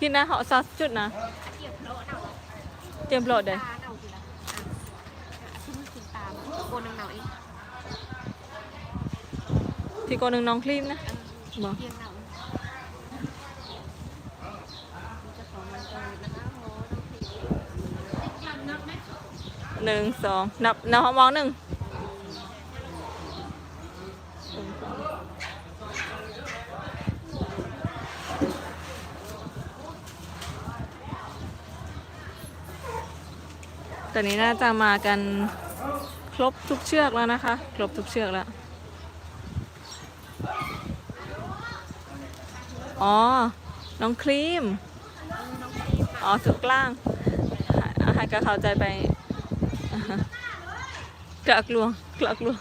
khi nào họ sao chút nào เกี่ยวเพลาะเนาะ tiêm lộ đây ตาเนาคือละอะชุ่มถึงตามโกนเนาเอง thì cô đừng nóng clean á เออบอกเพียงเนามีเจ้าของมันเกิดนะคะโหน้องพี่หนึ่งสองนับนับมองหนึ่ง ตอนนี้น่าจะมากันครบทุกเชือกแล้วนะคะ ครบทุกเชือกแล้ว อ๋อ น้องครีม อ๋อสุดกล้างให้ให้ก็เข้าใจไปกลักลวงกลักลวง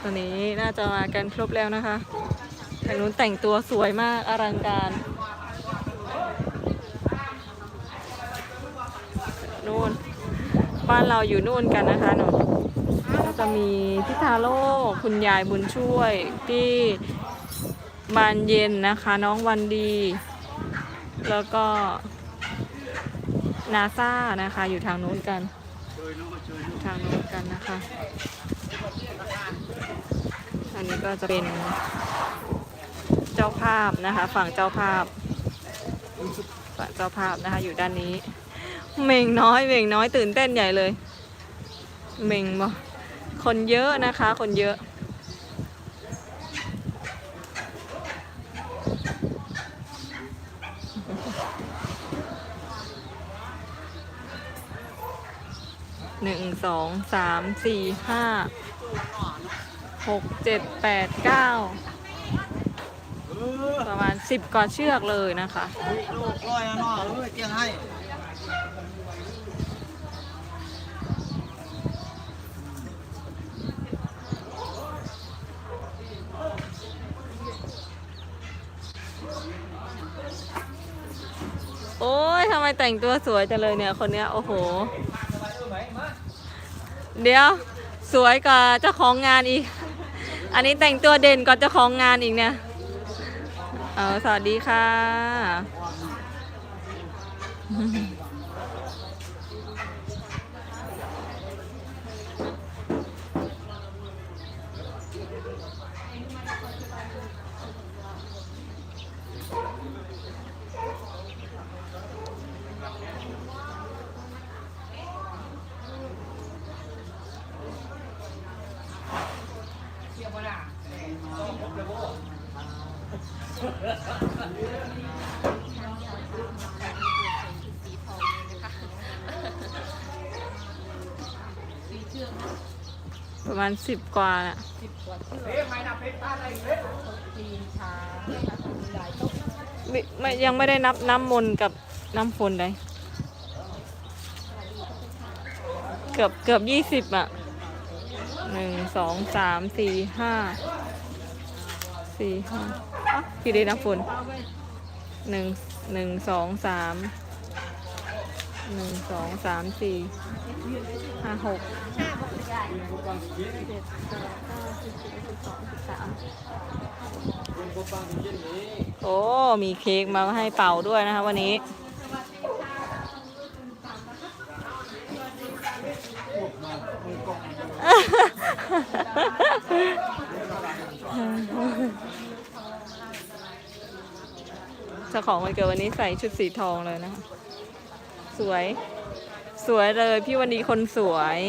ตอนนี้น่าจะมากันครบแล้วนะคะทางนู้นแต่งตัวสวยมากอลังการ นู่น บ้านเราอยู่นู่นกันนะคะหนูก็จะมีพี่ทาโร่คุณยายบุญช่วยพี่บานเย็นนะคะ น้องวันดี แล้วก็นาซานะคะ อยู่ทางนู้นกัน ทางนู้นกันนะคะอันนี้ก็จะเป็นเจ้าภาพนะคะ ฝั่งเจ้าภาพฝั่งเจ้าภาพนะคะ อยู่ด้านนี้ เม่งน้อยเม่งน้อยตื่นเต้นใหญ่เลย เม่งบ่คนเยอะนะคะ คนเยอะ หนึ่งสองสามสี่ห้าหกเจ็ดแปดเก้าประมาณสิบกว่าเชือกเลยนะคะลูกร้อยนะเนาะเอ้ยเจียงให้ โอ้ยทำ ไมแต่งตัวสวยจังเลยเนี่ยคนเนี้ยโอ้โห เดี๋ยวสวยกว่าเจ้าของงานอีก อันนี้แต่งตัวเด่นกว่าเจ้าของงานอีกเนี่ยเออสวัสดีค่ะ สีทองเลยนะคะสีเชือกนะ ประ มาณสิบกว่าน่ะสิบกว่าเชือกตีนช้างนะคะมีหลายต้นไม่ไม่ยังไม่ได้นับน้ำมนต์กับน้ำฝนเลยเกือบเกือบยี่สิบอะหนึ่งสองสามสี่ห้าสี่ห้าอะพี่ได้น้ำฝนหนึ่งหนึ่งสองสามหนึ่งสองสามสี่ห้าหกห้าบกใหญ่ เจ็ดแปดเก้าสิบสิบเอ็ดสิบสองสิบสามโอ้ มีเค้กมาให้เป่าด้วยนะคะวันนี้ เจ้าของวันเกิดวันนี้ใส่ชุดสีทองเลยนะคะ สวย สวยเลยพี่วันนี้คนสวย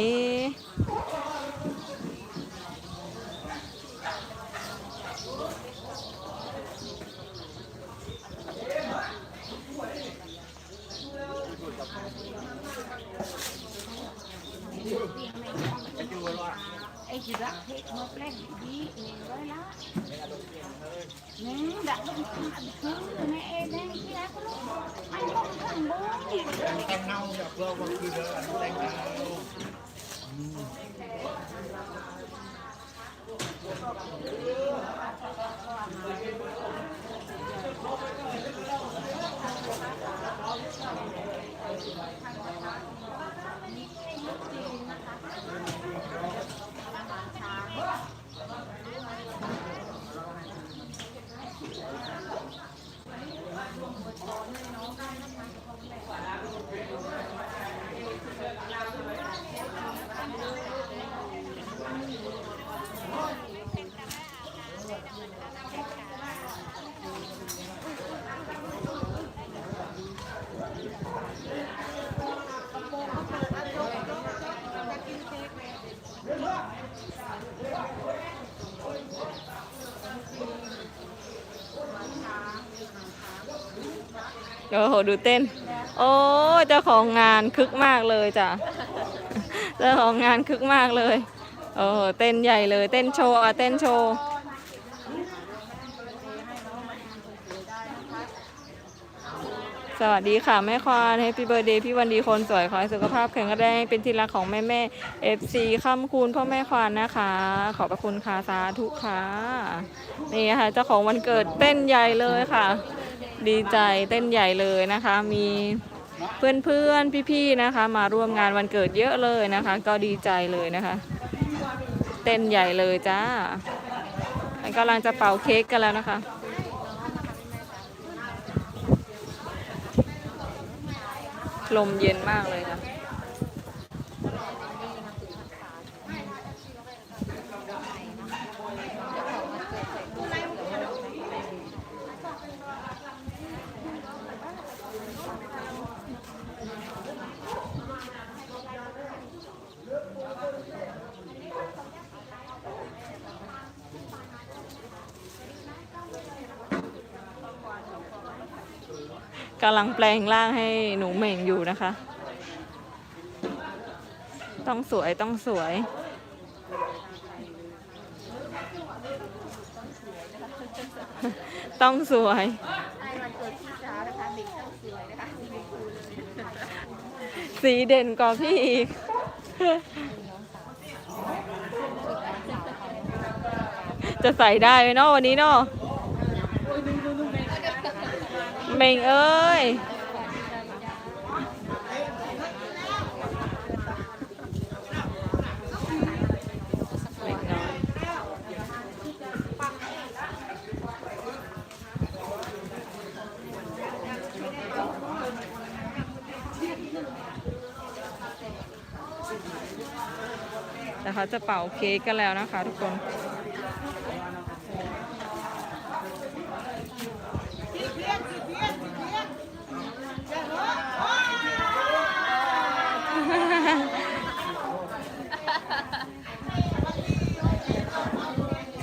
ไอ้จีรักเทคมาแปลงดีเองไว้ละนี่ดักมันคือแม่เองได้ที่รักลูกมันคงข้างบน แต่งเงาแบบเราก็คือเดินแต่งเงา น โอ้โหดูเต้น โอ้เจ้าของงานคึกมากเลยจ้ะเจ้าของงานคึกมากเลยโอ้โหเต้นใหญ่เลย เต้นโชว์อะเต้นโชว์สวัสดีค่ะ แม่ควานให้พี่เบอร์เดย์พี่วันดีคนสวย ขอให้สุขภาพแข็งแรงเป็นที่รักของแม่แม่เอฟซีค่ำคูณพ่อแม่ควานนะคะ ขอบพระคุณค่ะสาธุค่ะ นี่ค่ะเจ้าของวันเกิดเต้นใหญ่เลยค่ะ ดีใจเต้นใหญ่เลยนะคะ มีเพื่อนเพื่อนๆพี่ๆนะคะ มาร่วมงานวันเกิดเยอะเลยนะคะ ก็ดีใจเลยนะคะ เต้นใหญ่เลยจ้ากำลังจะเป่าเค้กกันแล้วนะคะลมเย็นมากเลยค่ะำลังแปลงร่างให้หนูเหม่งอยู่นะคะ ต้องสวยต้องสวย ต้องสวย สีเด่นกว่าพี่อีกจะใส่ได้เนาะวันนี้เนาะ เมงเอ้ยน้อยแต่เขาจะเป่าเค้กกันแล้วนะคะทุกคน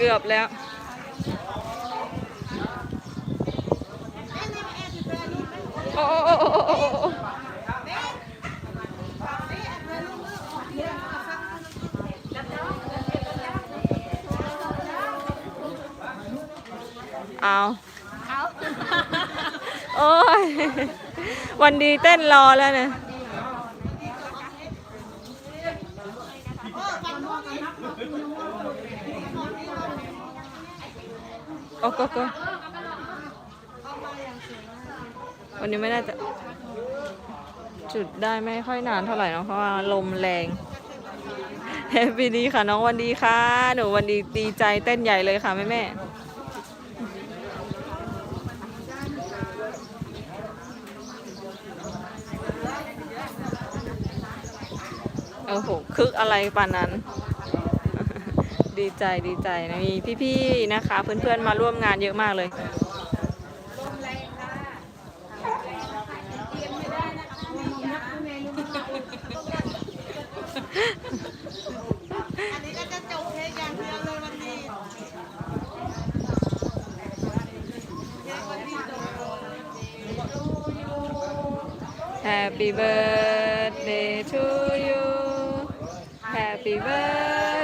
กือบแล้ว โอ้โอ้โอ้โอ้โอ้โอ้เอาเอาโอ้ย วันดีเต้นรอแล้วเนี่ย โอ้ก็ก็วันนี้ไม่น่าจะจุดได้ไม่ค่อยนานเท่าไหร่เนอะเพราะว่าลมแรงแฮปปี้ดีค่ะ น้องวันดีค่ะ หนูวันดีดีใจเต้นใหญ่เลยค่ะ แม่แม่โอ้โหคึกอะไรป่านนั้น ดีใจดีใจนะมีพี่ๆนะคะ เพื่อนๆมาร่วมงานเยอะมากเลยอันนี้ก็จะจบเค้กอย่างเดยวเลยวันนี้เบ Happy birthday to you Happy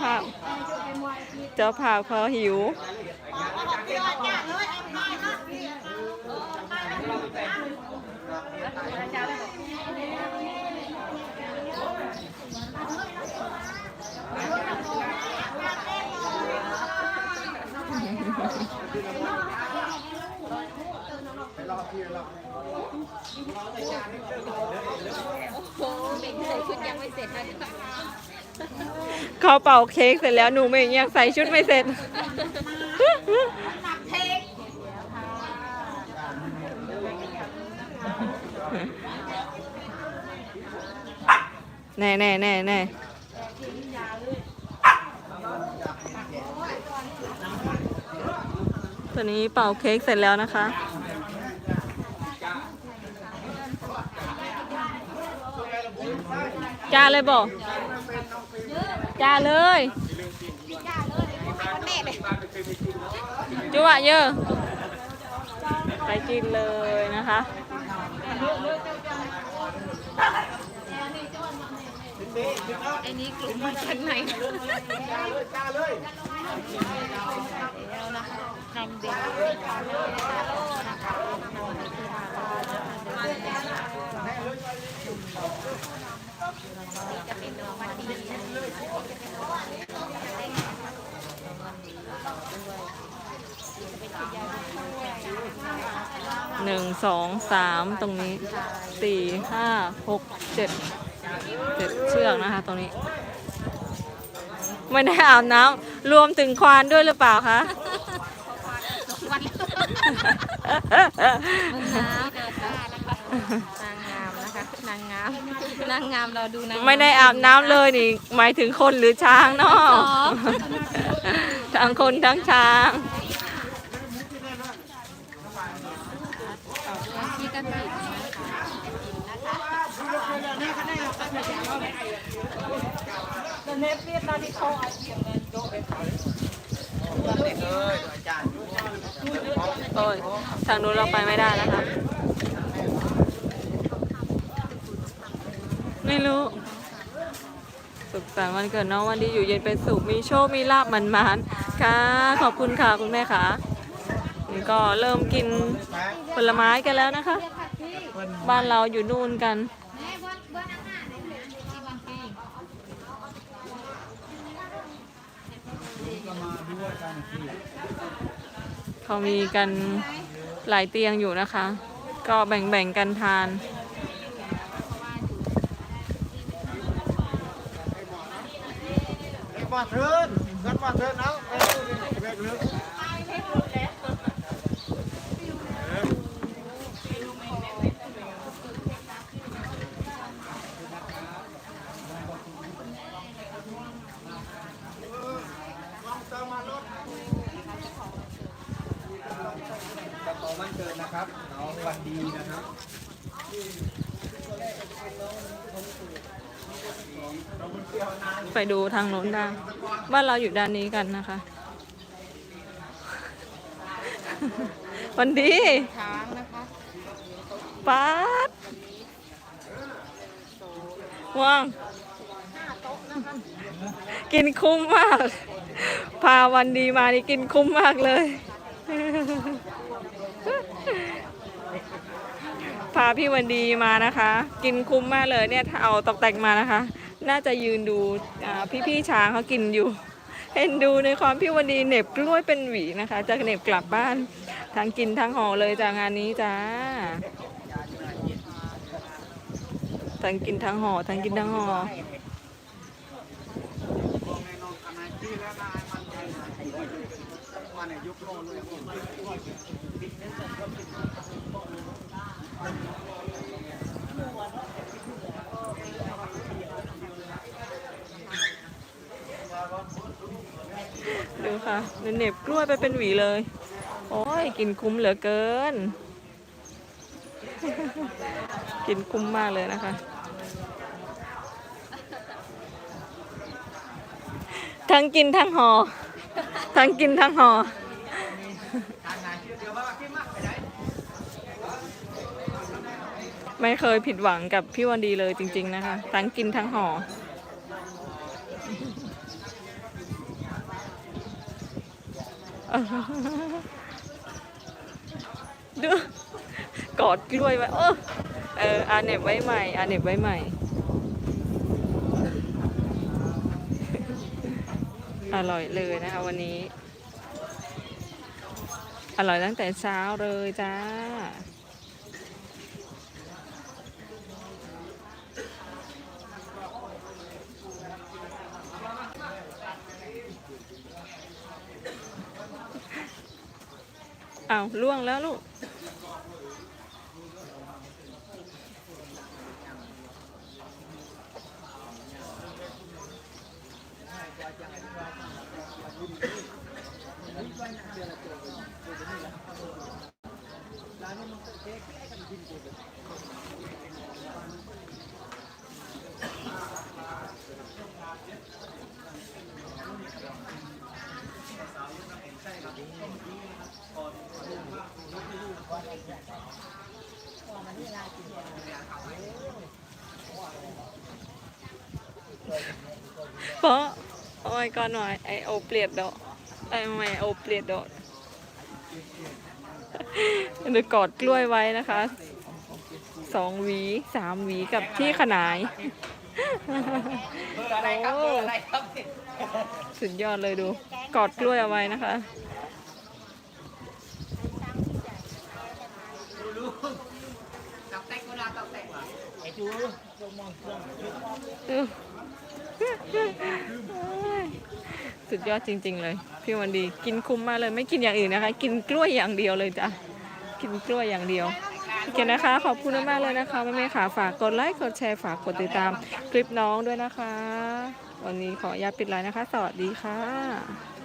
ภาพ เจ้าภาพเขาหิว โอ้โหเบ่งใส่ชุดยังไม่เสร็จนะ เขาเป่าเค้กเสร็จแล้วหนูไม่ยังใส่ชุดไม่เสร็จ แน่แน่แน่แน่ตอนนี้เป่าเค้กเสร็จแล้วนะคะจ้าเลยบอก จ้าเลยจุ๊ะเยอะ ไปกินเลยนะคะ ไอ้นี้กลุ่มมาจากไหนนำเด็กจะเป็นรางวัลดี หนึ่งสองสามตรงนี้สี่ห้าหกเจ็ดเจ็ดเชือกนะคะ ตรงนี้ ไม่ได้อาบน้ำรวมถึงควานด้วยหรือเปล่าคะวันน้ำเกิดได้ นะคะนางงามนะคะนางงาม นางงามเราดูนางงามไม่ได้อาบน้ำเลยนี่ หมายถึงคนหรือช้างเนาะสองทั้งคนทั้งช้าง ที่กระถิ่นนะคะโอ้ยทางนู้นเราไปไม่ได้นะคะ ไม่รู้ สุขสันต์วันเกิดน้องวันดีอยู่เย็นเป็นสุขมีโชคมีลาบมันมันค่ะ ขอบคุณค่ะคุณแม่ค่ะนี่ก็เริ่มกินผลไม้กันแล้วนะคะ บ้านเราอยู่นู่นกันเขามีกันหลายเตียงอยู่นะคะ ก็แบ่งๆกันทาน มาเทินกันมาเทินเอาไปดูดิกเลือกจะขอวันเกิดนะครับน้องวันดีนะครับ ไปดูทางโน้นได้บ้านเราอยู่ด้านนี้กันนะคะ วันดีช้างนะคะป๊าดว่างกินคุ้มมาก พาวันดีมานี่กินคุ้มมากเลย พาพี่วันดีมานะคะ กินคุ้มมากเลยเนี่ยถ้าเอาตอกแต่งมานะคะ น่าจะยืนดูพี่ๆช้างเขากินอยู่ เห็นดูในความพี่วันดีเหน็บกล้วยเป็นหวีนะคะ จะเหน็บกลับบ้านทั้งกินทั้งห่อเลยจากงานนี้จ้าทั้งกินทั้งห่อทั้งกินทั้งห่อมาในยุคโลกเลย ดูค่ะ เหน็บกล้วยไปเป็นหวีเลย โอ้ยกินคุ้มเหลือเกิน กินคุ้มมากเลยนะคะ ทั้งกินทั้งห่อทั้งกินทั้งห่อไม่เคยผิดหวังกับพี่วันดีเลยจริง ๆ นะคะ ทั้งกินทั้งห่อ ดูกอดกล้วยไว้เออเอออาเน็บไว้ใหม่อาเน็บไว้ใหม่อร่อยเลยนะคะวันนี้ อร่อยตั้งแต่เช้าเลยจ้า อ้าวล่วงแล้วลูก เพราะโอ้ยก่อนหน่อยไอโอเปลียดดอกไอไม่โอเปลียดดอกเดี๋ยวกอดกล้วยไว้นะคะสองหวีสามหวีกับที่ขนายอะไรครับเบอร์อะไรครับสุดยอดเลยดู กอดกล้วยเอาไว้นะคะตับแตกก็ได้ตับแตกว่ะไอ้จูจงมองเครื่องเออ สุดยอดจริง ๆ เลย พี่วันดีกินคุ้มมากเลยไม่กินอย่างอื่นนะคะ กินกล้วยอย่างเดียวเลยจ้ะกินกล้วยอย่างเดียวโอเคนะคะ ขอบคุณมากๆเลยนะคะแม่ๆค่ะฝากกดไลค์กดแชร์ฝากกดติดตามคลิปน้องด้วยนะคะ วันนี้ขออนุญาตปิดไลน์นะคะ สวัสดีค่ะ